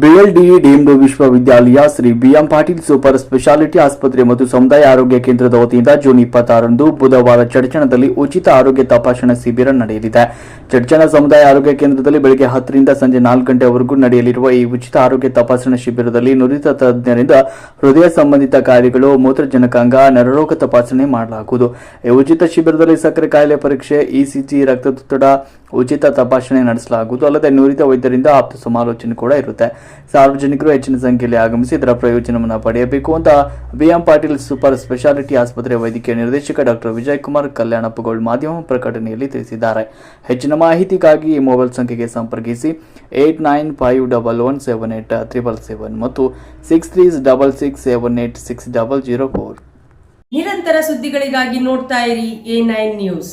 BLDE deemed ವಿಶ್ವವಿದ್ಯಾಲಯ Shri BM Patil super speciality ಆಸ್ಪತ್ರೆ ಮತ್ತು ಸಮುದಾಯ ಆರೋಗ್ಯ ಕೇಂದ್ರದ ವತಿಯಿಂದ ಜೂನ್ ಇಪ್ಪತ್ತಾರರಂದು ಬುಧವಾರ ಚಡ್ಚಣದಲ್ಲಿ ಉಚಿತ ಆರೋಗ್ಯ ತಪಾಸಣಾ ಶಿಬಿರ ನಡೆಯಲಿದೆ. ಚಡ್ಚಣ ಸಮುದಾಯ ಆರೋಗ್ಯ ಕೇಂದ್ರದಲ್ಲಿ ಬೆಳಗ್ಗೆ ಹತ್ತರಿಂದ ಸಂಜೆ ನಾಲ್ಕು ಗಂಟೆವರೆಗೂ ನಡೆಯಲಿರುವ ಈ ಉಚಿತ ಆರೋಗ್ಯ ತಪಾಸಣಾ ಶಿಬಿರದಲ್ಲಿ ನುರಿತ ತಜ್ಞರಿಂದ ಹೃದಯ ಸಂಬಂಧಿತ ಕಾಯಿಲೆಗಳು ಮೂತ್ರಜನಕಾಂಗ, ನರರೋಗ ತಪಾಸಣೆ ಮಾಡಲಾಗುವುದು. ಈ ಉಚಿತ ಶಿಬಿರದಲ್ಲಿ ಸಕ್ಕರೆ ಕಾಯಿಲೆ ಪರೀಕ್ಷೆ, ಇಸಿಜಿ, ರಕ್ತದೊತ್ತಡ ಉಚಿತ ತಪಾಸಣೆ ನಡೆಸಲಾಗುವುದು. ಅಲ್ಲದೆ ನುರಿತ ವೈದ್ಯರಿಂದ ಆಪ್ತ ಸಮಾಲೋಚನೆ ಕೂಡ ಇರುತ್ತೆ. ಸಾರ್ವಜನಿಕರು ಹೆಚ್ಚಿನ ಸಂಖ್ಯೆಯಲ್ಲಿ ಆಗಮಿಸಿ ಇದರ ಪ್ರಯೋಜನವನ್ನು ಪಡೆಯಬೇಕು ಅಂತ ಬಿಎಂ ಪಾಟೀಲ್ ಸೂಪರ್ ಸ್ಪೆಷಾಲಿಟಿ ಆಸ್ಪತ್ರೆ ವೈದ್ಯಕೀಯ ನಿರ್ದೇಶಕ ಡಾಕ್ಟರ್ ವಿಜಯ್ ಕುಮಾರ್ ಕಲ್ಯಾಣಪ್ಪಗೋಳ್ ಮಾಧ್ಯಮ ಪ್ರಕಟಣೆಯಲ್ಲಿ ತಿಳಿಸಿದ್ದಾರೆ. ಹೆಚ್ಚಿನ ಮಾಹಿತಿಗಾಗಿ ಈ ಮೊಬೈಲ್ ಸಂಖ್ಯೆಗೆ ಸಂಪರ್ಕಿಸಿ eight nine five double one seven eight triple seven ಮತ್ತು six three double six seven eight six double zero four. ನಿರಂತರ ಸುದ್ದಿಗಳಿಗಾಗಿ ನೋಡ್ತಾ ಇರಿ ಎ ನೈನ್ ನ್ಯೂಸ್.